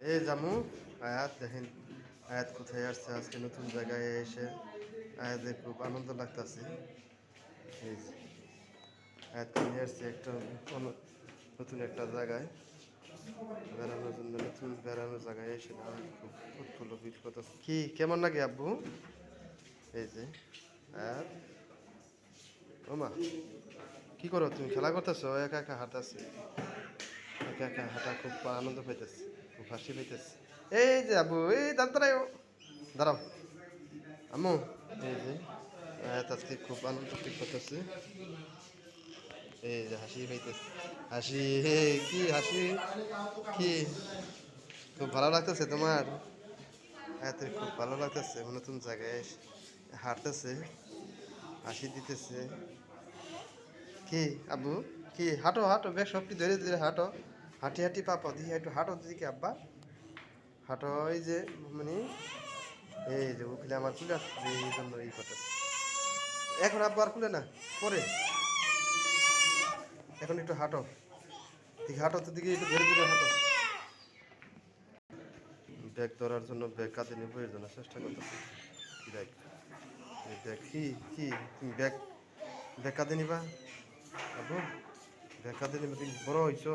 এই জামু আয়াত দেখেন আয়াত কোথায় আসছে? আজকে নতুন জায়গায় এসে আয়াতের খুব আনন্দ লাগতেছে। এই যে, আয়াত নিয়ে আসছে? একটা নতুন একটা জায়গায় বেড়ানোর জন্য নতুন বেড়ানোর জায়গায় এসে খুব উৎফুল্ল ফিল করতেছে। কি কেমন লাগে আব্বু? এই যে আয়াত ওমা কি করো তুমি? খেলা করতেছো? একা একা হাঁটাচ্ছে একা একা হাঁটা খুব আনন্দ পাইতেছে। খুব হাসি পাইতেছে এই যে আবু এই দাঁড় দাঁড়াও আম্মু এই যে আজকে খুব আনন্দ ফিল করতেছে এই যে হাসি পাইতেছে হাসি হে কি হাসি কি খুব ভালো লাগতেছে তোমার আয়াতের খুব ভালো লাগতেছে নতুন জায়গায় হাঁটতেছে হাসি দিতেছে কি আব্বু কি হাঁটো হাঁটো বেশ সবটি ধরে ধীরে হাঁটো হাঁটি হাঁটি পাপা দিকে একটু হাঁটো দিকে, আব্বা। হাঁটো, এই যে মানে এই যে উঠলে আমার খুলে আসছে এই জন্য এই কথা এখন আব্বা আর খুলে না, পরে। এখন একটু হাঁটো। দিকে হাঁটো তো, দিকে একটু ধীরে ধীরে হাঁটো। ব্যাগ ধরার জন্য ব্যাগ কাঁধে এর জন্য চেষ্টা করতেছি। ব্যাগ? ব্যাগ কি কি, তুমি ব্যাগ ব্যাগ কাঁধে নিবা? আবু ব্যাগ কাঁধে নিবা, তুমি বড় হয়েছো